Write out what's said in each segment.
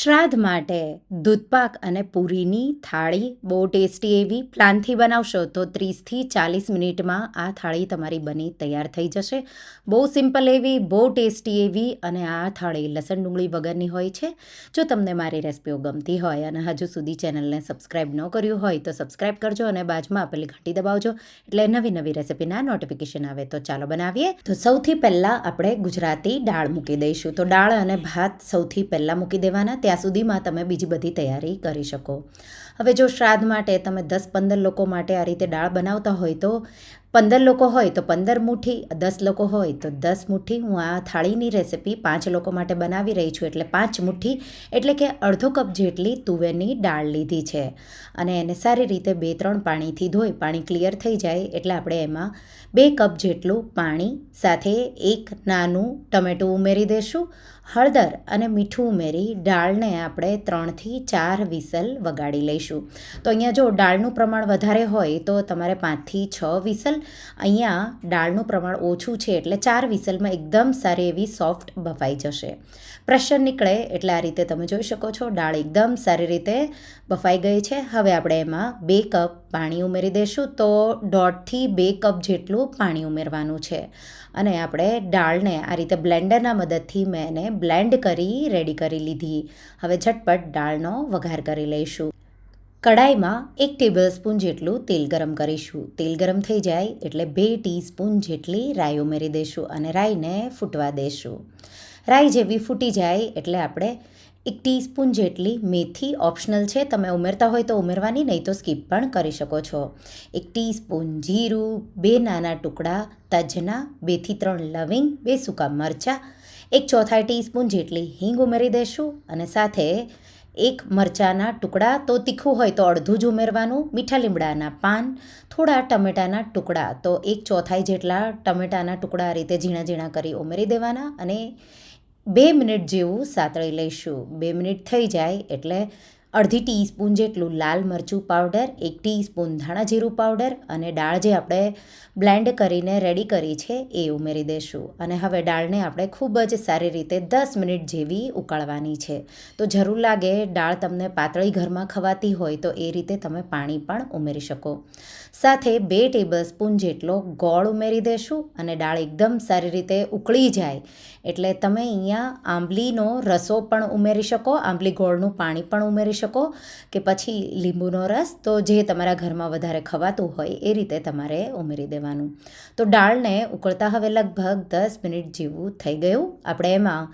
શ્રાદ્ધ માટે દૂધપાક અને પૂરીની થાળી બહુ ટેસ્ટી એવી પ્લાનથી બનાવશો તો ત્રીસથી ચાલીસ મિનિટમાં આ થાળી તમારી બની તૈયાર થઈ જશે. બહુ સિમ્પલ એવી, બહુ ટેસ્ટી એવી અને આ થાળી લસણ ડુંગળી વગરની હોય છે. જો તમને મારી રેસિપીઓ ગમતી હોય અને હજુ સુધી ચેનલને સબસ્ક્રાઈબ ન કર્યું હોય તો સબસ્ક્રાઈબ કરજો અને બાજુમાં આપેલી ઘંટી દબાવજો. એટલે નવી નવી રેસિપીના નોટિફિકેશન આવે તો ચાલો બનાવીએ. તો સૌથી પહેલાં આપણે ગુજરાતી દાળ મૂકી દઈશું. તો દાળ અને ભાત સૌથી પહેલાં મૂકી દેવાના. ત્યાં સુધીમાં તમે બીજી બધી તૈયારી કરી શકો. હવે જો શ્રાદ્ધ માટે તમે દસ પંદર લોકો માટે આ રીતે દાળ બનાવતા હોય તો પંદર લોકો હોય તો પંદર મુઠ્ઠી, દસ લોકો હોય તો દસ મુઠ્ઠી. હું આ થાળીની રેસિપી પાંચ લોકો માટે બનાવી રહી છું એટલે પાંચ મુઠ્ઠી, એટલે કે અડધો કપ જેટલી તુવેરની દાળ લીધી છે. અને એને સારી રીતે બે ત્રણ પાણીથી ધોઈ, પાણી ક્લિયર થઈ જાય એટલે આપણે એમાં બે કપ જેટલું પાણી સાથે એક નાનું ટમેટું ઉમેરી દઈશું હળદર અને મીઠું ઉમેરી દાળને આપણે ત્રણથી ચાર વિસલ વગાડી લઈશું. તો અહીંયા જો દાળનું પ્રમાણ વધારે હોય તો તમારે પાંચથી છ વિસલ અહીંયા દાળનું પ્રમાણ ઓછું છે એટલે ચાર વિસલમાં એકદમ સારી એવી સોફ્ટ બફાઈ જશે. પ્રેશર નીકળે એટલે આ રીતે તમે જોઈ શકો છો, દાળ એકદમ સારી રીતે બફાઈ ગઈ છે. હવે આપણે એમાં બે કપ પાણી ઉમેરી દઈશું તો દોઢથી બે કપ જેટલું પાણી ઉમેરવાનું છે. અને આપણે દાળને આ રીતે બ્લેન્ડરના મદદથી મેં એને બ્લેન્ડ કરી, રેડી કરી લીધી. હવે ઝટપટ દાળનો વઘાર કરી લઈશું. કડાઈમાં એક ટેબલ સ્પૂન જેટલું તેલ ગરમ કરીશું. તેલ ગરમ થઈ જાય એટલે બે ટીસ્પૂન જેટલી રાઈ ઉમેરી દઈશું અને રાઈને ફૂટવા દઈશું રાઈ જેવી ફૂટી જાય એટલે આપણે એક ટીસ્પૂન જેટલી મેથી ઓપ્શનલ છે. તમે ઉમેરતા હોય તો ઉમેરવાની, નહીં તો સ્કીપ પણ કરી શકો છો. એક ટીસ્પૂન જીરું, બે નાના ટુકડા તજના, બેથી ત્રણ લવિંગ, બે સૂકા મરચાં, એક ચોથાઈ ટીસ્પૂન જેટલી હિંગ ઉમેરી દઈશું અને સાથે એક મરચાંના ટુકડા, તો તીખું હોય તો અડધું જ ઉમેરવાનું, મીઠા લીમડાના પાન, થોડા ટમેટાના ટુકડા, તો એક ચોથાઈ જેટલા ટમેટાના ટુકડા આ રીતે ઝીણા ઝીણા કરી ઉમેરી દેવાના અને બે મિનિટ જેવું સાતળી લઈશું. બે મિનિટ થઈ જાય એટલે અડધી ટીસ્પૂન જેટલું લાલ મરચું પાવડર, એક ટીસ્પૂન ધાણા જીરું પાવડર અને દાળ જે આપણે બ્લેન્ડ કરીને રેડી કરી છે એ ઉમેરી દઈશું અને હવે દાળને આપણે ખૂબ જ સારી રીતે દસ મિનિટ જેવી ઉકાળવાની છે. તો જરૂર લાગે દાળ તમને પાતળી ઘરમાં ખવાતી હોય તો એ રીતે તમે પાણી પણ ઉમેરી શકો. સાથે બે ટેબલ સ્પૂન જેટલો ગોળ ઉમેરી દઈશું અને દાળ એકદમ સારી રીતે ઉકળી જાય. એટલે તમે અહીંયા આંબલીનો રસો પણ ઉમેરી શકો, આંબલી ગોળનું પાણી પણ ઉમેરી શકો કે પછી લીંબુનો રસ તો જે તમારા ઘરમાં વધારે ખવાતું હોય એ રીતે તમારે ઉમેરી દેવાનું. તો દાળને ઉકળતા હવે લગભગ દસ મિનિટ જેવું થઈ ગયું. આપણે એમાં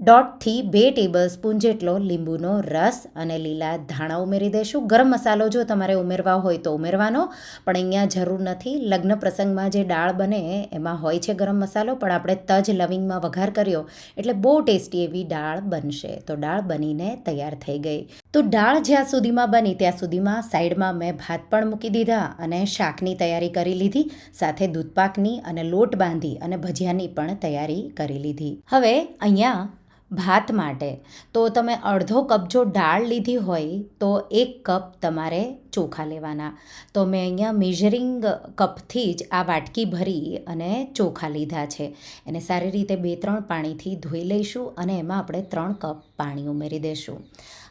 દોઢથી બે ટેબલ સ્પૂન જેટલો લીંબુનો રસ અને લીલા ધાણા ઉમેરી દઈશું. ગરમ મસાલો જો તમારે ઉમેરવા હોય તો ઉમેરવાનો, પણ અહીંયા જરૂર નથી. લગ્ન પ્રસંગમાં જે દાળ બને એમાં હોય છે ગરમ મસાલો, પણ આપણે તજ લવિંગમાં વઘાર કર્યો એટલે બહુ ટેસ્ટી એવી દાળ બનશે. તો દાળ બનીને તૈયાર થઈ ગઈ. તો દાળ જ્યાં સુધીમાં બની, ત્યાં સુધીમાં સાઈડમાં મેં ભાત પણ મૂકી દીધા અને શાકની તૈયારી કરી લીધી, સાથે દૂધપાકની અને લોટ બાંધી અને ભજીયાની પણ તૈયારી કરી લીધી. હવે અહીંયા ભાત માટે, તો તમે અડધો કપ જો દાળ લીધી હોય, તો એક કપ તમારે ચોખા લેવાના. તો મેં અહીંયા મેઝરિંગ કપથી જ આ વાટકી ભરી અને ચોખા લીધા છે. એને સારી રીતે બે ત્રણ પાણીથી ધોઈ લઈશું અને એમાં આપણે ત્રણ કપ પાણી ઉમેરી દઈશું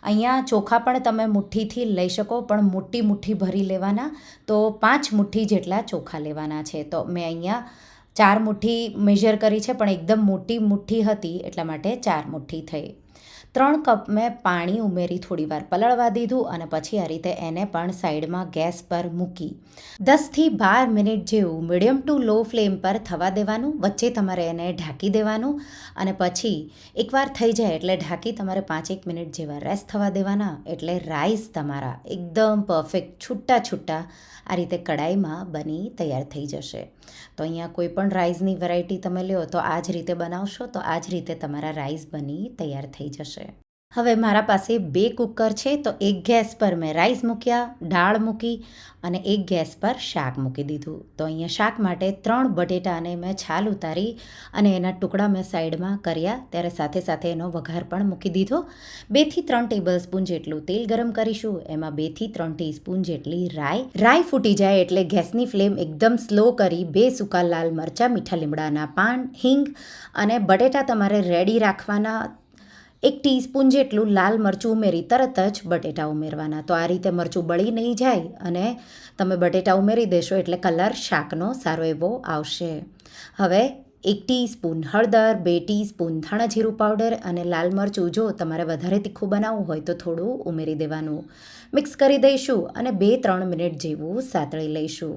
અહીંયા ચોખા પણ તમે મુઠ્ઠીથી લઈ શકો, પણ મોટી મુઠ્ઠી ભરી લેવાના. તો પાંચ મુઠ્ઠી જેટલા ચોખા લેવાના છે. તો મેં અહીંયા ચાર મુઠ્ઠી મેઝર કરી છે, પણ એકદમ મોટી મુઠ્ઠી હતી, એટલા માટે ચાર મુઠ્ઠી થઈ. ત્રણ કપ મેં પાણી ઉમેરી થોડી વાર પલળવા દીધું અને પછી આ રીતે એને પણ સાઈડમાં ગેસ પર મૂકી. દસથી બાર મિનિટ જેવું મીડિયમ ટુ લો ફ્લેમ પર થવા દેવાનું, વચ્ચે તમારે એને ઢાંકી દેવાનું અને પછી એકવાર થઈ જાય એટલે ઢાંકી તમારે પાંચેક મિનિટ જેવા રેસ્ટ થવા દેવાના એટલે રાઈસ તમારા એકદમ પરફેક્ટ છૂટા છૂટા આ રીતે કડાઈમાં બની તૈયાર થઈ જશે. તો અહીંયા કોઈ પણ રાઈસની વેરાયટી તમે લ્યો તો આ જ રીતે બનાવશો તો આ જ રીતે તમારા રાઈસ બની તૈયાર થઈ જશે. હવે મારા પાસે બે કુકર છે, તો એક ગેસ પર મેં રાઈસ મૂક્યા, દાળ મૂકી અને એક ગેસ પર શાક મૂકી દીધું. તો અહીંયા શાક માટે ત્રણ બટેટાને મેં છાલ ઉતારી અને એના ટુકડા મેં સાઈડમાં કર્યા, ત્યારે સાથે સાથે એનો વઘાર પણ મૂકી દીધો. બેથી ત્રણ ટેબલ સ્પૂન જેટલું તેલ ગરમ કરીશું, એમાં બેથી ત્રણ ટીસ્પૂન જેટલી રાઈ. રાઈ ફૂટી જાય એટલે ગેસની ફ્લેમ એકદમ સ્લો કરી બે સૂકા લાલ મરચાં, મીઠા લીમડાના પાન, હિંગ અને બટેટા તમારે રેડી રાખવાના એક ટીસ્પૂન જેટલું લાલ મરચું ઉમેરી, તરત જ બટેટા ઉમેરવાના. તો આ રીતે મરચું બળી નહીં જાય અને તમે બટેટા ઉમેરી દેશો એટલે કલર શાકનો સારો એવો આવશે. હવે એક ટીસ્પૂન હળદર, બે ટીસ્પૂન ધાણા જીરું પાવડર અને લાલ મરચું જો તમારે વધારે તીખું બનાવવું હોય તો થોડું ઉમેરી દેવાનું. મિક્સ કરી દઈશું અને બે ત્રણ મિનિટ જેવું સાતળી લઈશું.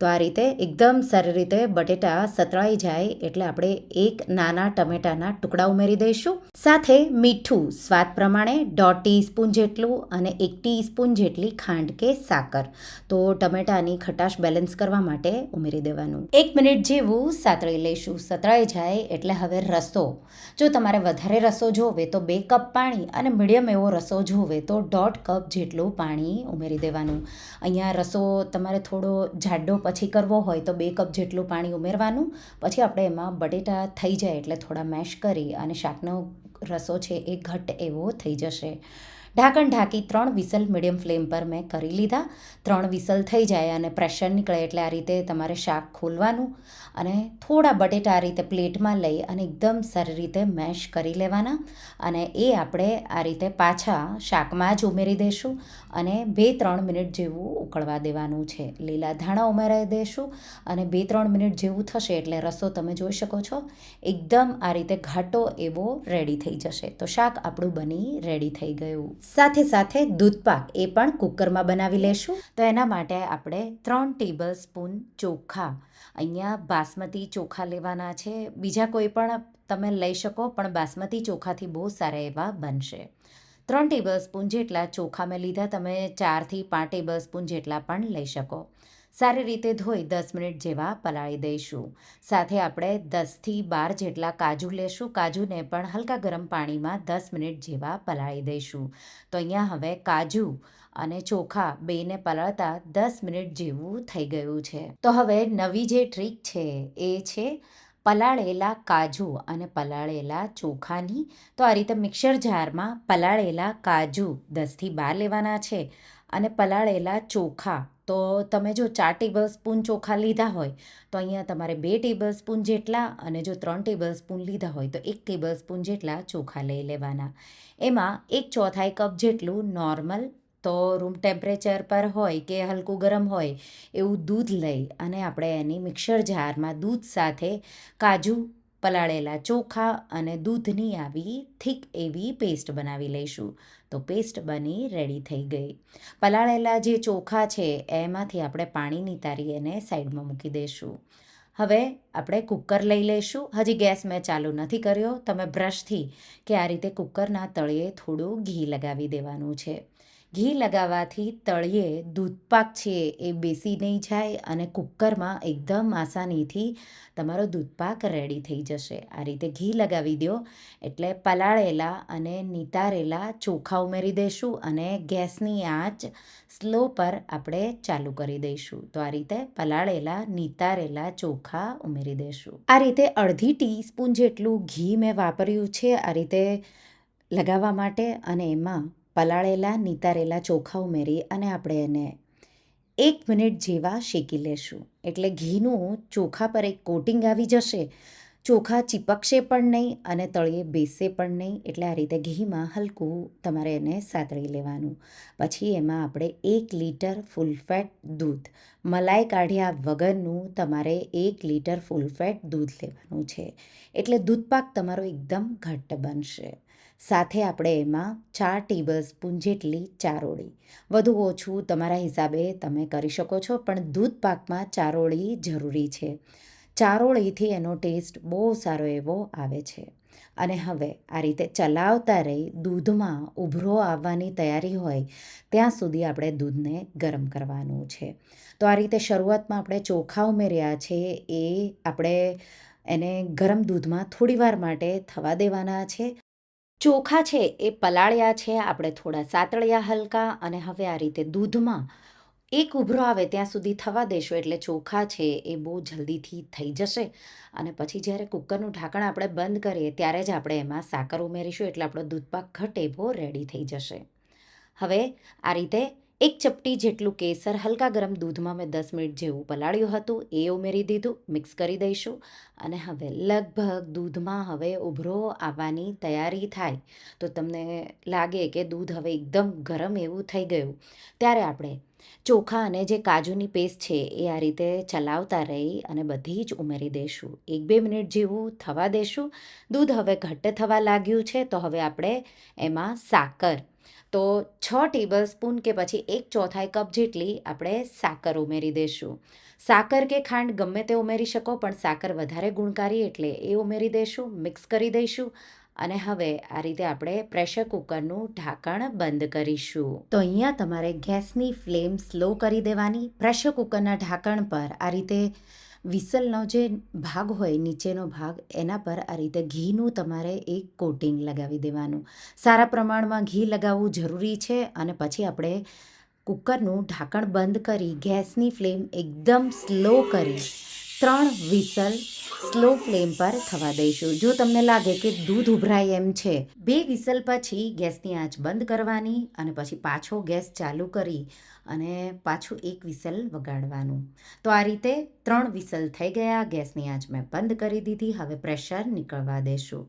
તો આ રીતે એકદમ સારી રીતે બટેટા સતળાઈ જાય એટલે આપણે એક નાના ટમેટાના ટુકડા ઉમેરી દઈશું. સાથે મીઠું સ્વાદ પ્રમાણે દોઢ ટીસ્પૂન જેટલું અને એક ટીસ્પૂન જેટલી ખાંડ કે સાકર. તો ટમેટાની ખટાશ બેલેન્સ કરવા માટે ઉમેરી દેવાનું. એક મિનિટ જેવું સાતળી લઈશું. સતળાઈ જાય એટલે હવે રસો. જો તમારે વધારે રસો જોવે તો બે કપ પાણી અને મીડિયમ એવો રસો જોવે તો દોઢ કપ જેટલું પાણી ઉમેરી દેવાનું. અહીંયા રસો તમારે થોડો જાડો પછી કરવો હોય તો બે કપ જેટલું પાણી ઉમેરવાનું. પછી આપણે એમાં બટેટા થઈ જાય એટલે થોડા મેશ કરી અને શાકનો રસો છે એ ઘટ એવો થઈ જશે. ઢાંકણ ઢાંકી ત્રણ વિસલ મીડિયમ ફ્લેમ પર મેં કરી લીધા. ત્રણ વિસલ થઈ જાય અને પ્રેશર નીકળે એટલે આ રીતે તમારે શાક ખોલવાનું અને થોડા બટેટા આ રીતે પ્લેટમાં લઈ અને એકદમ સારી રીતે મેશ કરી લેવાના અને એ આપણે આ રીતે પાછા શાકમાં જ ઉમેરી દઈશું અને બે ત્રણ મિનિટ જેવું ઉકળવા દેવાનું છે. લીલા ધાણા ઉમેરાઈ દઈશું અને બે ત્રણ મિનિટ જેવું થશે એટલે રસો તમે જોઈ શકો છો, એકદમ આ રીતે ઘાટો એવો રેડી થઈ જશે. તો શાક આપણું બની રેડી થઈ ગયું. સાથે સાથે દૂધપાક એ પણ કુકરમાં બનાવી લેશું. તો એના માટે આપણે ત્રણ ટેબલ સ્પૂન ચોખા, અહીંયા બાસમતી ચોખા લેવાના છે. બીજા કોઈ પણ તમે લઈ શકો, પણ બાસમતી ચોખાથી બહુ સારા એવા બનશે. ત્રણ ટેબલ સ્પૂન જેટલા ચોખા મેં લીધા, તમે ચારથી પાંચ ટેબલ સ્પૂન જેટલા પણ લઈ શકો. સારી રીતે ધોઈ દસ મિનિટ જેવા પલાળી દઈશું. સાથે આપણે દસથી બાર જેટલા કાજુ લેશું. કાજુને પણ હલકા ગરમ પાણીમાં દસ મિનિટ જેવા પલાળી દઈશું. તો અહીંયા હવે કાજુ અને ચોખા બેને પલાળતા દસ મિનિટ જેવું થઈ ગયું છે. તો હવે નવી જે ટ્રીક છે એ છે પલાળેલા કાજુ અને પલાળેલા ચોખાની. તો આ રીતે મિક્સર જારમાં પલાળેલા કાજુ દસથી બાર લેવાના છે અને પલાળેલા ચોખા તો તમે જો ચાર ટેબલ સ્પૂન ચોખા લીધા હોય, તો અહીંયા તમારે બે ટેબલ સ્પૂન જેટલા અને જો ત્રણ ટેબલ સ્પૂન લીધા હોય, તો એક ટેબલ સ્પૂન જેટલા ચોખા લઈ લેવાના. એમાં એક ચોથાઈ કપ જેટલું નોર્મલ તો રૂમ ટેમ્પરેચર પર હોય કે હલકું ગરમ હોય એવું દૂધ લઈ અને આપણે એની મિક્સર જારમાં દૂધ સાથે કાજુ પલાળેલા ચોખા અને દૂધની આવી થીક એવી પેસ્ટ બનાવી લઈશું. તો પેસ્ટ બની રેડી થઈ ગઈ. પલાળેલા જે ચોખા છે, એમાંથી આપણે પાણી નિતારી એને સાઈડમાં મૂકી દઈશું હવે આપણે કુકર લઈ લઈશું. હજી ગેસ મેં ચાલુ નથી કર્યો. તમે બ્રશથી કે આ રીતે કુકરના તળિયે થોડું ઘી લગાવી દેવાનું છે. ઘી લગાવવાથી તળિયે દૂધપાક છે એ બેસી નહીં જાય અને કુકરમાં એકદમ આસાનીથી તમારો દૂધપાક રેડી થઈ જશે. આ રીતે ઘી લગાવી દો, એટલે પલાળેલા અને નિતારેલા ચોખા ઉમેરી દઈશું અને ગેસની આંચ સ્લો પર આપણે ચાલુ કરી દઈશું. તો આ રીતે પલાળેલા, નિતારેલા ચોખા ઉમેરી દઈશું. આ રીતે અડધી ટીસ્પૂન જેટલું ઘી મેં વાપર્યું છે આ રીતે લગાવવા માટે અને એમાં પલાળેલા, નિતારેલા ચોખા ઉમેરી અને આપણે એને એક મિનિટ જેવા શેકી લેશું. એટલે ઘીનું ચોખા પર એક કોટિંગ આવી જશે. ચોખા ચીપકશે પણ નહીં અને તળિયે બેસશે પણ નહીં. એટલે આ રીતે ઘીમાં હલકું તમારે એને સાતળી લેવાનું. પછી એમાં આપણે એક લીટર ફૂલ ફેટ દૂધ. મલાઈ કાઢ્યા વગરનું તમારે એક લીટર ફૂલ ફેટ દૂધ લેવાનું છે. એટલે દૂધપાક તમારો એકદમ ઘટ્ટ બનશે. સાથે આપણે એમાં ચાર ટેબલ સ્પૂન જેટલી ચારોળી વધુ ઓછું તમારા હિસાબે તમે કરી શકો છો, પણ દૂધ પાકમાં ચારોળી જરૂરી છે. ચારોળીથી એનો ટેસ્ટ બહુ સારો એવો આવે છે. અને હવે આ રીતે ચલાવતા રહી દૂધમાં ઉભરો આવવાની તૈયારી હોય, ત્યાં સુધી આપણે દૂધને ગરમ કરવાનું છે. તો આ રીતે શરૂઆતમાં આપણે ચોખા ઉમેર્યા છે, એ આપણે એને ગરમ દૂધમાં થોડી વાર માટે થવા દેવાના છે. ચોખા છે એ પલાળ્યા છે, આપણે થોડા સાતળ્યા હલકા અને હવે આ રીતે દૂધમાં એક ઉભરો આવે ત્યાં સુધી થવા દેશો, એટલે ચોખા છે એ બહુ જલ્દીથી થઈ જશે. અને પછી જ્યારે કુકરનું ઢાંકણ આપણે બંધ કરીએ, ત્યારે જ આપણે એમાં સાકર ઉમેરીશું, એટલે આપણો દૂધપાક ઘટ એવો રેડી થઈ જશે. હવે આ રીતે એક ચપટી જેટલું કેસર હલકા ગરમ દૂધમાં મેં દસ મિનિટ જેવું પલાળ્યું હતું, એ ઉમેરી દીધું, મિક્સ કરી દઈશું. અને હવે લગભગ દૂધમાં હવે ઉભરો આવવાની તૈયારી થાય. તો તમને લાગે કે દૂધ હવે એકદમ ગરમ એવું થઈ ગયું. ત્યારે આપણે ચોખા અને જે કાજુની પેસ્ટ છે એ આ રીતે ચલાવતા રહી અને બધી જ ઉમેરી દઈશું. એક બે મિનિટ જેવું થવા દેશું. દૂધ હવે ઘટ્ટ થવા લાગ્યું છે, તો હવે આપણે એમાં સાકર તો છ ટેબલ સ્પૂન કે પછી એક ચોથાઈ કપ જેટલી આપણે સાકર ઉમેરી દઈશું સાકર કે ખાંડ ગમે તે ઉમેરી શકો, પણ સાકર વધારે ગુણકારી એટલે એ ઉમેરી દઈશું મિક્સ કરી દઈશું અને હવે આ રીતે આપણે પ્રેશર કુકરનું ઢાંકણ બંધ કરીશું. તો અહીંયા તમારે ગેસની ફ્લેમ સ્લો કરી દેવાની. પ્રેશર કુકરના ઢાંકણ પર આ રીતે વિસલનો જે ભાગ હોય, નીચેનો ભાગ, એના પર આ રીતે ઘીનું તમારે એક કોટિંગ લગાવી દેવાનું. સારા પ્રમાણમાં ઘી લગાવવું જરૂરી છે અને પછી આપણે કુકરનું ઢાંકણ બંધ કરી ગેસની ફ્લેમ એકદમ સ્લો કરી ત્રણ વિસલ સ્લો ફ્લેમ પર થવા દઈશું. જો તમને લાગે કે દૂધ ઉભરાય એમ છે, બે વિસલ પછી ગેસની આંચ બંધ કરવાની અને પછી પાછો ગેસ ચાલુ કરી અને પાછું એક વિસલ વગાડવાનું. તો આ રીતે ત્રણ વિસલ થઈ ગયા, ગેસની આંચ મેં બંધ કરી દીધી, હવે પ્રેશર નીકળવા દેશું.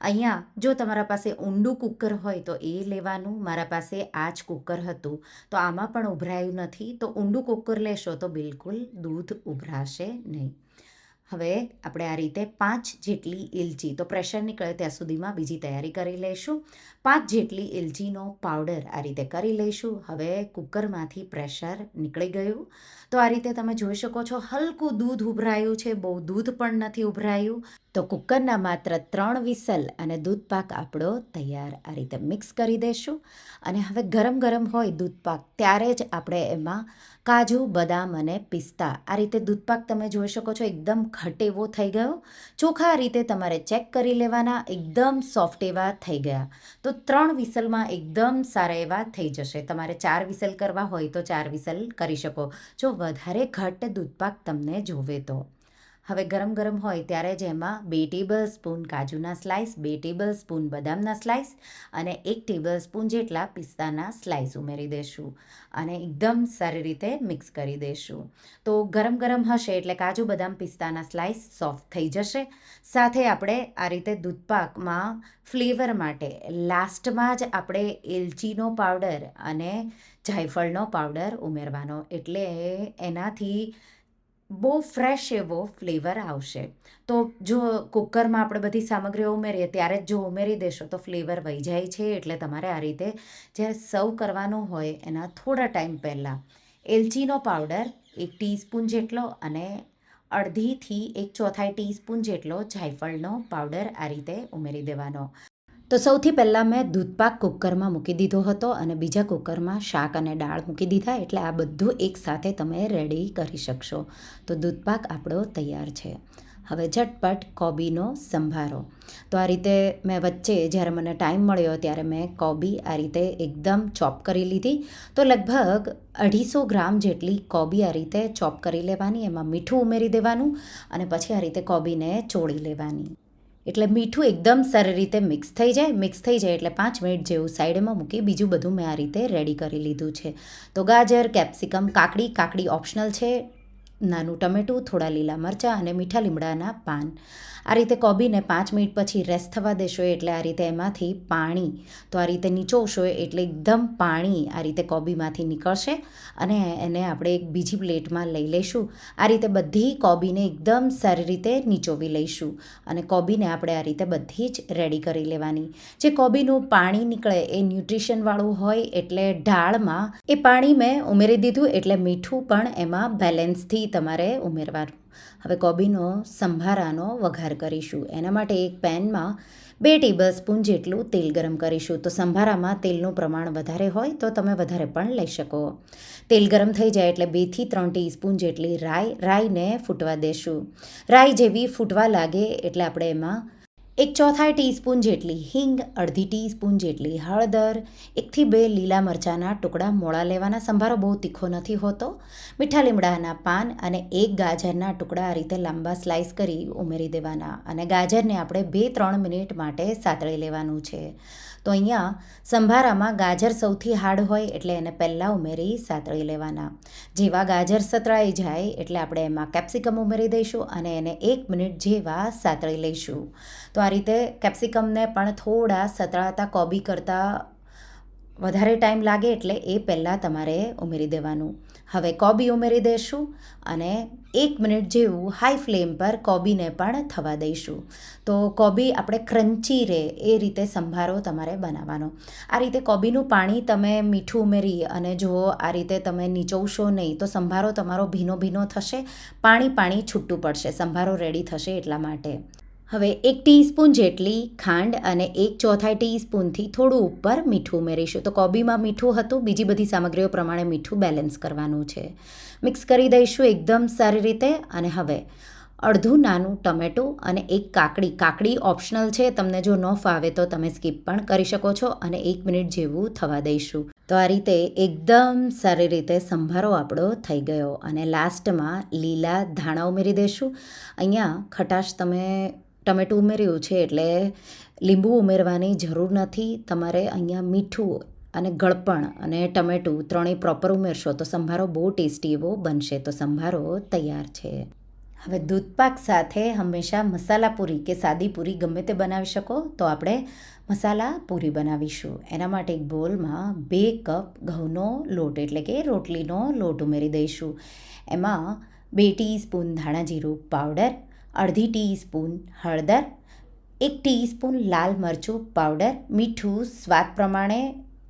અહીંયા જો તમારા પાસે ઊંડું કુકર હોય તો એ લેવાનું, મારા પાસે આ જ કુકર હતું, તો આમાં પણ ઉભરાયું નથી, તો ઊંડું કુકર લેશો તો બિલકુલ દૂધ ઉભરાશે નહીં. હવે આપણે આ રીતે પાંચ જેટલી ઇલચી તો પ્રેશર નીકળે ત્યાં સુધીમાં બીજી તૈયારી કરી લઈશું. પાંચ જેટલી એલચીનો પાવડર આ રીતે કરી લઈશું. હવે કુકરમાંથી પ્રેશર નીકળી ગયું. તો આ રીતે તમે જોઈ શકો છો, હલકું દૂધ ઉભરાયું છે, બહુ દૂધ પણ નથી ઉભરાયું. તો કુકરના માત્ર ત્રણ વિસલ અને દૂધપાક આપણો તૈયાર આ રીતે મિક્સ કરી દઈશું અને હવે ગરમ ગરમ હોય દૂધપાક ત્યારે જ આપણે એમાં કાજુ, બદામ અને પિસ્તા આ રીતે દૂધપાક તમે જોઈ શકો છો, એકદમ ઘટ એવો થઈ ગયો. ચોખા રીતે તમારે ચેક કરી લેવાના, એકદમ સોફ્ટ એવા થઈ ગયા. તો ત્રણ વિસલમાં એકદમ સારા એવા થઈ જશે. તમારે ચાર વિસલ કરવા હોય તો ચાર વિસલ કરી શકો. જો વધારે ઘટ્ટ દૂધપાક તમને જોવે તો. હવે ગરમ ગરમ હોય ત્યારે જ એમાં બે ટેબલ સ્પૂન કાજુના સ્લાઇસ બે ટેબલ સ્પૂન બદામના સ્લાઇસ અને એક ટેબલ સ્પૂન જેટલા પિસ્તાના સ્લાઇસ ઉમેરી દઈશું અને એકદમ સારી રીતે મિક્સ કરી દઈશું તો ગરમ ગરમ હશે એટલે કાજુ, બદામ, પિસ્તાના સ્લાઇસ સોફ્ટ થઈ જશે. સાથે આપણે આ રીતે દૂધપાકમાં ફ્લેવર માટે લાસ્ટમાં જ આપણે એલચીનો પાવડર અને જાયફળનો પાવડર ઉમેરવાનો. એટલે એનાથી બહુ ફ્રેશ એવો ફ્લેવર આવશે. તો જો કુકરમાં આપણે બધી સામગ્રીઓ ઉમેરીએ, ત્યારે જ જો ઉમેરી દેશો, તો ફ્લેવર વહી જાય છે. એટલે તમારે આ રીતે જ્યારે સર્વ કરવાનું હોય, એના થોડા ટાઈમ પહેલાં એલચીનો પાવડર એક ટીસ્પૂન જેટલો અને અડધીથી એક ચોથાઈ ટીસ્પૂન જેટલો જાયફળનો પાવડર આ રીતે ઉમેરી દેવાનો. તો સૌથી પહેલાં મેં દૂધપાક કુકરમાં મૂકી દીધો હતો અને બીજા કુકરમાં શાક અને દાળ મૂકી દીધા એટલે આ બધું એકસાથે તમે રેડી કરી શકશો. તો દૂધપાક આપણો તૈયાર છે. હવે ઝટપટ કોબીનો સંભારો. તો આ રીતે મેં વચ્ચે જ્યારે મને ટાઈમ મળ્યો ત્યારે મેં કોબી આ રીતે એકદમ ચોપ કરી લીધી. તો લગભગ અઢીસો ગ્રામ જેટલી કોબી આ રીતે ચોપ કરી લેવાની, એમાં મીઠું ઉમેરી દેવાનું અને પછી આ રીતે કોબીને ચોળી લેવાની. એટલે મીઠું એકદમ સારી રીતે મિક્સ થઈ જાય. મિક્સ થઈ જાય એટલે પાંચ મિનિટ જેવું સાઈડમાં મૂકી બીજું બધું મેં આ રીતે રેડી કરી લીધું છે. તો ગાજર કેપ્સિકમ કાકડી કાકડી ઓપ્શનલ છે. નાનું ટમેટું, થોડા લીલા મરચાં અને મીઠા લીમડાના પાન. આ રીતે કોબીને પાંચ મિનિટ પછી રેસ્ટ થવા દેશો એટલે આ રીતે એમાંથી પાણી, તો આ રીતે નીચોવશો એટલે એકદમ પાણી આ રીતે કોબીમાંથી નીકળશે અને એને આપણે એક બીજી પ્લેટમાં લઈ લઈશું. આ રીતે બધી કોબીને એકદમ સારી રીતે નીચોવી લઈશું અને કોબીને આપણે આ રીતે બધી જ રેડી કરી લેવાની. જે કોબીનું પાણી નીકળે એ ન્યુટ્રિશનવાળું હોય એટલે ઢાળમાં એ પાણી મેં ઉમેરી દીધું એટલે મીઠું પણ એમાં બેલેન્સથી તમારે ઉમેરવાનું. હવે કોબીનો સંભારાનો વઘાર કરીશું. એના માટે એક પેનમાં બે ટેબલ સ્પૂન જેટલું તેલ ગરમ કરીશું. તો સંભારામાં તેલનું પ્રમાણ વધારે હોય તો તમે વધારે પણ લઈ શકો. તેલ ગરમ થઈ જાય એટલે બેથી ત્રણ ટીસ્પૂન જેટલી રાઈ, રાઈને ફૂટવા દેશું. રાઈ જેવી ફૂટવા લાગે એટલે આપણે એમાં એક ચોથાઈ ટીસ્પૂન જેટલી હિંગ, અડધી ટીસ્પૂન જેટલી હળદર, એકથી બે લીલા મરચાંના ટુકડા મોળા લેવાના સંભારો બહુ તીખો નથી હોતો. મીઠા લીમડાના પાન અને એક ગાજરના ટુકડા આ રીતે લાંબા સ્લાઇસ કરી ઉમેરી દેવાના અને ગાજરને આપણે બે ત્રણ મિનિટ માટે સાતળી લેવાનું છે. તો અહીંયા સંભારામાં ગાજર સૌથી હાર્ડ હોય એટલે એને પહેલાં ઉમેરી સાતળી લેવાના. જેવા ગાજર સતળાઈ જાય એટલે આપણે એમાં કેપ્સિકમ ઉમેરી દઈશું અને એને એક મિનિટ જેવા સાતળી લઈશું. તો આ રીતે કેપ્સિકમને પણ થોડા સતળાતા કોબી કરતાં વધારે ટાઈમ લાગે એટલે એ પહેલાં તમારે ઉમેરી દેવાનું. હવે કોબી ઉમેરી દઈશું અને એક મિનિટ જેવું હાઈ ફ્લેમ પર કોબીને પણ થવા દઈશું. તો કોબી આપણે ક્રન્ચી રહે એ રીતે સંભારો તમારે બનાવવાનો. આ રીતે કોબીનું પાણી તમે મીઠું ઉમેરી અને જો આ રીતે તમે નીચોવશો નહીં તો સંભારો તમારો ભીનો ભીનો થશે, પાણી પાણી છૂટું પડશે, સંભારો રેડી થશે એટલા માટે. હવે એક ટીસ્પૂન જેટલી ખાંડ અને એક ચોથાઈ ટીસ્પૂનથી થોડું ઉપર મીઠું ઉમેરીશું. તો કોબીમાં મીઠું હતું, બીજી બધી સામગ્રીઓ પ્રમાણે મીઠું બેલેન્સ કરવાનું છે. મિક્સ કરી દઈશું એકદમ સારી રીતે અને હવે અડધું નાનું ટમેટું અને એક કાકડી. કાકડી ઓપ્શનલ છે, તમને જો ન ફાવે તો તમે સ્કીપ પણ કરી શકો છો અને એક મિનિટ જેવું થવા દઈશું. તો આ રીતે એકદમ સારી રીતે સંભારો આપણો થઈ ગયો અને લાસ્ટમાં લીલા ધાણા ઉમેરી દઈશું. અહીંયા ખટાશ તમે ટમેટું ઉમેર્યું છે એટલે લીંબુ ઉમેરવાની જરૂર નથી. તમારે અહીંયા મીઠું અને ગળપણ અને ટમેટું ત્રણેય પ્રોપર ઉમેરશો તો સંભારો બહુ ટેસ્ટી એવો બનશે. તો સંભારો તૈયાર છે. હવે દૂધપાક સાથે હંમેશા મસાલા પૂરી કે સાદી પૂરી ગમે તે બનાવી શકો. તો આપણે મસાલા પૂરી બનાવીશું. એના માટે એક બોલમાં બે કપ ઘઉંનો લોટ એટલે કે રોટલીનો લોટ ઉમેરી દઈશું. એમાં બે ટીસ્પૂન ધાણા જીરું પાવડર અડધી ટીસ્પૂન હળદર, એક ટીસ્પૂન લાલ મરચું પાવડર, મીઠું સ્વાદ પ્રમાણે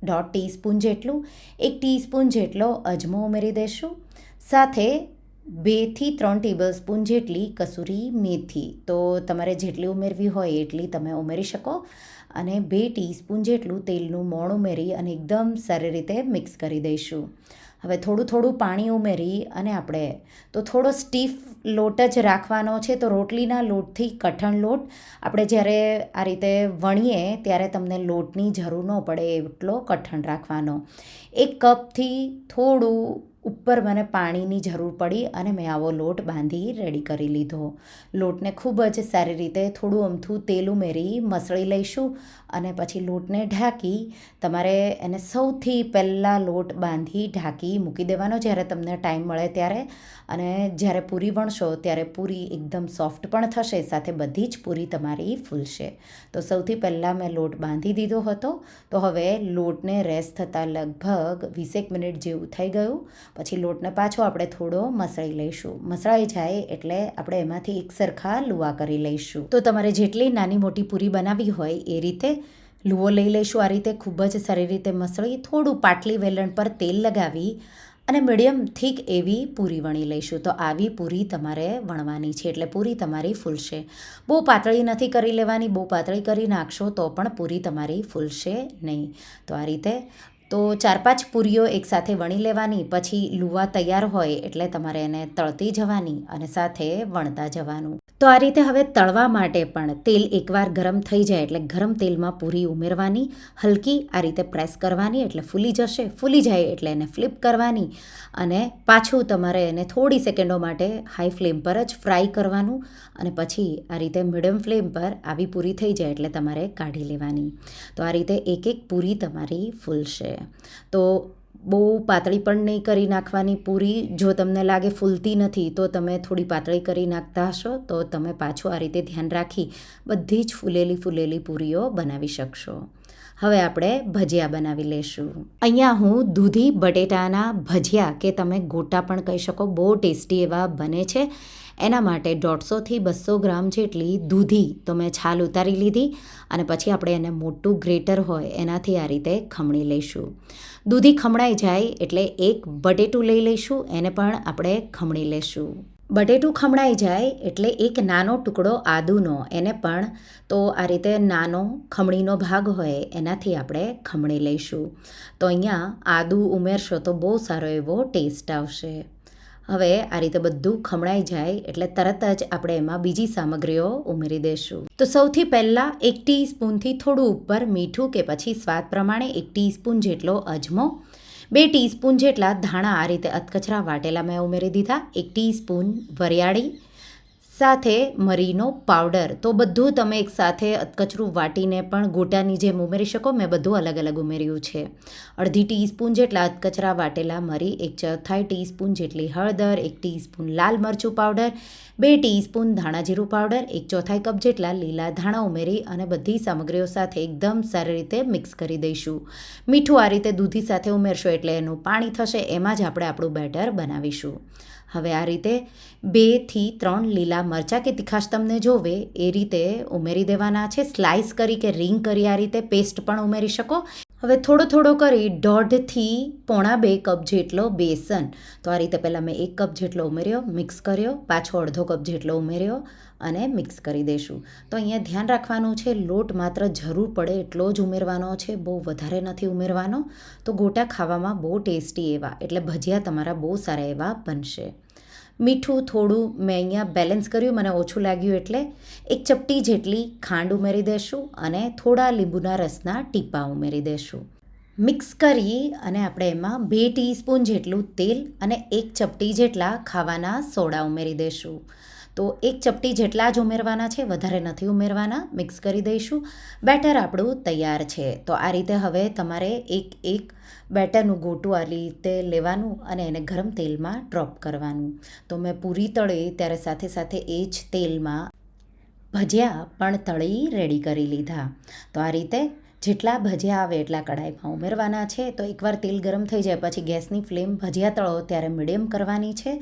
દોઢ ટીસ્પૂન જેટલું, એક ટીસ્પૂન જેટલો અજમો ઉમેરી દઈશું સાથે બેથી ત્રણ ટેબલ સ્પૂન જેટલી કસૂરી મેથી. તો તમારે જેટલી ઉમેરવી હોય એટલી તમે ઉમેરી શકો અને બે ટીસ્પૂન જેટલું તેલનું મોણ ઉમેરી અને એકદમ સારી રીતે મિક્સ કરી દઈશું. હવે થોડું થોડું પાણી ઉમેરી અને આપણે તો થોડો સ્ટીફ લોટ જ રાખવાનો છે. તો રોટલીના લોટથી કઠણ લોટ આપણે જ્યારે આ રીતે વણીએ ત્યારે તમને લોટની જરૂર ન પડે એટલો કઠણ રાખવાનો. એક કપથી થોડું ઉપર મને પાણીની જરૂર પડી અને મેં આવો લોટ બાંધી રેડી કરી લીધો. લોટને ખૂબ જ સારી રીતે થોડું અમથું તેલ ઉમેરી, મસળી લઈશું અને પછી લોટને ઢાંકી, તમારે એને સૌથી પહેલાં લોટ બાંધી ઢાંકી મૂકી દેવાનો જ્યારે તમને ટાઈમ મળે ત્યારે. અને જ્યારે પૂરી વણશો ત્યારે પૂરી એકદમ સોફ્ટ પણ થશે, સાથે બધી જ પૂરી તમારી ફૂલશે. તો સૌથી પહેલાં મેં લોટ બાંધી દીધો હતો. તો હવે લોટને રેસ થતાં લગભગ વીસેક મિનિટ જેવું થઈ ગયું. પછી લોટને પાછો આપણે થોડો મસળી લઈશું. મસળાઈ જાય એટલે આપણે એમાંથી એક સરખા લુવા કરી લઈશું. તો તમારે જેટલી નાની મોટી પૂરી બનાવી હોય એ રીતે લુવો લઈ લઈશું. આ રીતે ખૂબ જ સારી રીતે મસળી થોડું પાટલી વેલણ પર તેલ લગાવી અને મીડિયમ થીક એવી પૂરી વણી લઈશું. તો આવી પૂરી તમારે વણવાની છે એટલે પૂરી તમારી ફૂલશે. બહુ પાતળી નથી કરી લેવાની. બહુ પાતળી કરી નાખશો તો પણ પૂરી તમારી ફૂલશે નહીં. તો આ રીતે તો ચાર પાંચ પૂરીઓ એકસાથે વણી લેવાની, પછી લુવા તૈયાર હોય એટલે તમારે એને તળતી જવાની અને સાથે વણતા જવાનું. તો આ રીતે હવે તળવા માટે પણ તેલ એકવાર ગરમ થઈ જાય એટલે ગરમ તેલમાં પૂરી ઉમેરવાની, હલકી આ રીતે પ્રેસ કરવાની એટલે ફૂલી જશે, ફૂલી જાય એટલે એને ફ્લિપ કરવાની અને પાછું તમારે એને થોડી સેકન્ડો માટે હાઈ ફ્લેમ પર જ ફ્રાય કરવાનું અને પછી આ રીતે મીડિયમ ફ્લેમ પર આવી પૂરી થઈ જાય એટલે તમારે કાઢી લેવાની. તો આ રીતે એક એક પૂરી તમારી ફૂલશે. તો બહુ પાતળી પણ નહીં કરી નાખવાની પૂરી. જો તમને લાગે ફૂલતી નથી, તો તમે થોડી પાતળી કરી નાખતા હશો. તો તમે પાછું આ રીતે ધ્યાન રાખી બધી જ ફૂલેલી ફૂલેલી પૂરીઓ બનાવી શકશો. હવે આપણે ભજીયા બનાવી લઈશું અહીંયા હું દૂધી, બટેટાના ભજીયા કે તમે ગોટા પણ કહી શકો, બહુ ટેસ્ટી એવા બને છે. એના માટે દોઢસોથી બસો ગ્રામ જેટલી દૂધી તો મેં છાલ ઉતારી લીધી અને પછી આપણે એને મોટું ગ્રેટર હોય એનાથી આ રીતે ખમણી લઈશું. દૂધી ખમણાઈ જાય એટલે એક બટેટું લઈ લઈશું, એને પણ આપણે ખમણી લઈશું બટેટું ખમણાઈ જાય એટલે એક નાનો ટુકડો આદુનો, એને પણ તો આ રીતે નાનો ખમણીનો ભાગ હોય એનાથી આપણે ખમણી લઈશું. તો અહીંયા આદુ ઉમેરશો તો બહુ સારો એવો ટેસ્ટ આવશે. હવે આ રીતે બધું ખમણાઈ જાય એટલે તરત જ આપણે એમાં બીજી સામગ્રીઓ ઉમેરી દઈશું તો સૌથી પહેલાં એક ટીસ્પૂનથી થોડું ઉપર મીઠું કે પછી સ્વાદ પ્રમાણે એક ટીસ્પૂન જેટલો અજમો બે ટીસ્પૂન જેટલા ધાણા આ રીતે અધકચરા વાટેલા મેં ઉમેરી દીધા. એક ટીસ્પૂન વરિયાળી સાથે મરીનો પાવડર. તો બધું તમે એક સાથે અધકચરું વાટીને પણ ગોટાની જેમ ઉમેરી શકો. મેં બધું અલગ અલગ ઉમેર્યું છે. અડધી ટીસ્પૂન જેટલા અધકચરા વાટેલા મરી, એક ચોથાઈ ટીસ્પૂન જેટલી હળદર, એક ટીસ્પૂન લાલ મરચું પાવડર, બે ટીસ્પૂન ધાણા જીરું પાવડર, એક ચોથાઈ કપ જેટલા લીલા ધાણા ઉમેરી અને બધી સામગ્રીઓ સાથે એકદમ સારી રીતે મિક્સ કરી દઈશું. મીઠું આ રીતે દૂધી સાથે ઉમેરશો એટલે એનું પાણી થશે. એમાં જ આપણે આપણું બેટર બનાવીશું. હવે આ રીતે બેથી ત્રણ લીલા મરચાં કે તીખાશ તમને જોવે, એ રીતે ઉમેરી દેવાના છે. સ્લાઇસ કરી કે રિંગ કરી આ રીતે પેસ્ટ પણ ઉમેરી શકો. હવે થોડો થોડો કરી દોઢથી પોણા બે કપ જેટલો બેસન. તો આ રીતે પહેલાં મેં એક કપ જેટલો ઉમેર્યો, મિક્સ કર્યો, પાછો અડધો કપ જેટલો ઉમેર્યો અને મિક્સ કરી દઈશું તો અહીંયા ધ્યાન રાખવાનું છે, લોટ માત્ર જરૂર પડે એટલો જ ઉમેરવાનો છે, બહુ વધારે નથી ઉમેરવાનો. તો ગોટા ખાવામાં બહુ ટેસ્ટી એવા, એટલે ભજીયા તમારા બહુ સારા એવા બનશે. મીઠું, થોડું મેં અહીંયા બેલેન્સ કર્યું, મને ઓછું લાગ્યું એટલે એક ચપટી જેટલી ખાંડ ઉમેરી દઈશું અને થોડા લીંબુના રસના ટીપા ઉમેરી દઈશું મિક્સ કરી અને આપણે એમાં બે ટીસ્પૂન જેટલું તેલ અને એક ચપટી જેટલા ખાવાના સોડા ઉમેરી દઈશું તો એક ચપટી જેટલા જ ઉમેરવાના છે, વધારે નથી ઉમેરવાના. મિક્સ કરી દઈશું. બેટર આપણું તૈયાર છે. તો આ રીતે હવે તમારે એક એક બેટરનું ગોટું આ રીતે લેવાનું અને એને ગરમ તેલમાં ડ્રોપ કરવાનું. તો મેં પૂરી તળી ત્યારે સાથે સાથે એ જ તેલમાં ભજીયા પણ તળી રેડી કરી લીધા. તો આ રીતે જેટલા ભજીયા આવે એટલા કડાઈમાં ઉમેરવાના છે. તો એકવાર તેલ ગરમ થઈ જાય પછી ગેસની ફ્લેમ ભજીયા તળો ત્યારે મીડિયમ કરવાની છે.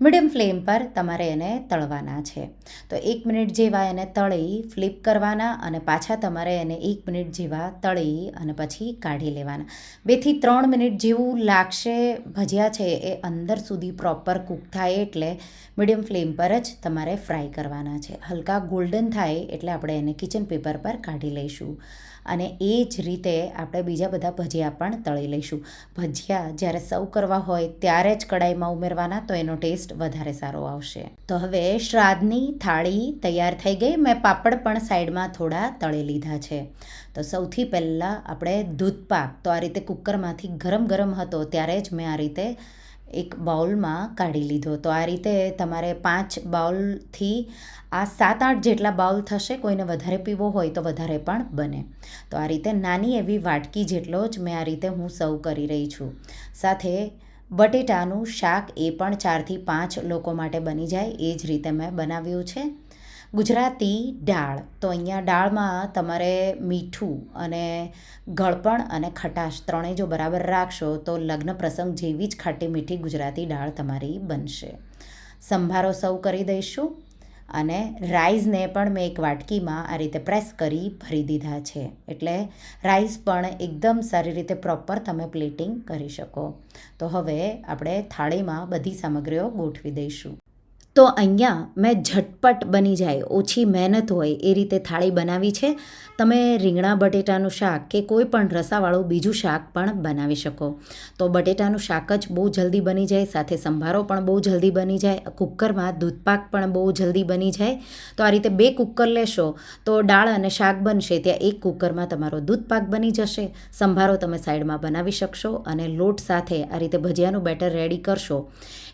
મીડિયમ ફ્લેમ પર તમારે એને તળવાના છે. તો એક મિનિટ જેવા એને તળી ફ્લિપ કરવાના અને પાછા તમારે એને એક મિનિટ જેવા તળી અને પછી કાઢી લેવાના. બેથી ત્રણ મિનિટ જેવું લાગશે ભજીયા છે એ અંદર સુધી પ્રોપર કૂક થાય એટલે મીડિયમ ફ્લેમ પર જ તમારે ફ્રાય કરવાના છે. હલકા ગોલ્ડન થાય એટલે આપણે એને કિચન પેપર પર કાઢી લઈશું. અને એ જ રીતે આપણે બીજા બધા ભજીયા પણ તળી લઈશું. ભજીયા જ્યારે સર્વ કરવા હોય ત્યારે જ કડાઈમાં ઉમેરવાના, તો એનો ટેસ્ટ વધારે સારો આવશે. તો હવે શ્રાદ્ધની થાળી તૈયાર થઈ ગઈ. મેં પાપડ પણ સાઈડમાં થોડા તળી લીધા છે. તો સૌથી પહેલાં આપણે દૂધપાક, તો આ રીતે કુકરમાંથી ગરમ ગરમ હતો, ત્યારે જ મેં આ રીતે એક બાઉલમાં કાઢી લીધો. તો આ રીતે તમારે પાંચ બાઉલથી આ સાત આઠ જેટલા બાઉલ થશે, કોઈને વધારે પીવો હોય તો વધારે પણ બને. તો આ રીતે નાની એવી વાટકી જેટલો જ મેં આ રીતે હું સર્વ કરી રહી છું. સાથે બટેટાનું શાક એ પણ ચારથી પાંચ લોકો માટે બની જાય, એ જ રીતે મેં બનાવ્યું છે. ગુજરાતી દાળ. તો અહીંયા દાળમાં તમારે મીઠું અને ગળપણ અને ખટાશ ત્રણેય જો બરાબર રાખશો, તો લગ્ન પ્રસંગ જેવી જ ખાટી મીઠી ગુજરાતી દાળ તમારી બનશે. સંભારો સૌ કરી દઈશું અને રાઈસને પણ મેં એક વાટકીમાં આ રીતે પ્રેસ કરી ભરી દીધા છે. એટલે રાઈસ પણ એકદમ સારી રીતે પ્રોપર તમે પ્લેટિંગ કરી શકો. તો હવે આપણે થાળીમાં બધી સામગ્રીઓ ગોઠવી દઈશું. તો અહીંયા મેં ઝટપટ બની જાય, ઓછી મહેનત હોય એ રીતે થાળી બનાવી છે. તમે રીંગણા બટેટાનું શાક કે કોઈ પણ રસાવાળું બીજું શાક પણ બનાવી શકો. તો બટેટાનું શાક જ બહુ જલ્દી બની જાય, સાથે સંભારો પણ બહુ જલ્દી બની જાય, કુકરમાં દૂધપાક પણ બહુ જલ્દી બની જાય. તો આ રીતે બે કુકર લેશો તો દાળ અને શાક બનશે, ત્યાં એક કુકરમાં તમારો દૂધપાક બની જશે. સંભારો તમે સાઈડમાં બનાવી શકશો અને લોટ સાથે આ રીતે ભજીયાનું બેટર રેડી કરશો.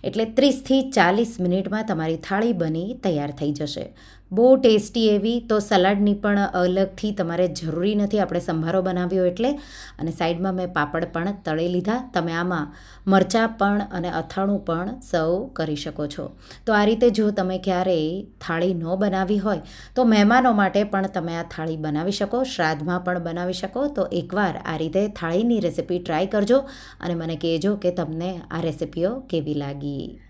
એટલે ત્રીસથી ચાલીસ મિનિટમાં તમારી થાળી બની તૈયાર થઈ જશે. બહુ ટેસ્ટી એવી તો સલાડની પણ અલગથી તમારે જરૂરી નથી. આપણે સંભારો બનાવ્યો એટલે અને સાઈડમાં મેં પાપડ પણ તળી લીધા. તમે આમાં મરચાં પણ અને અથાણું પણ સર્વ કરી શકો છો. તો આ રીતે જો તમે ક્યારેય થાળી ન બનાવી હોય, તો મહેમાનો માટે પણ તમે આ થાળી બનાવી શકો, શ્રાદ્ધમાં પણ બનાવી શકો. તો એકવાર આ રીતે થાળીની રેસિપી ટ્રાય કરજો અને મને કહેજો કે તમને આ રેસિપીઓ કેવી લાગી.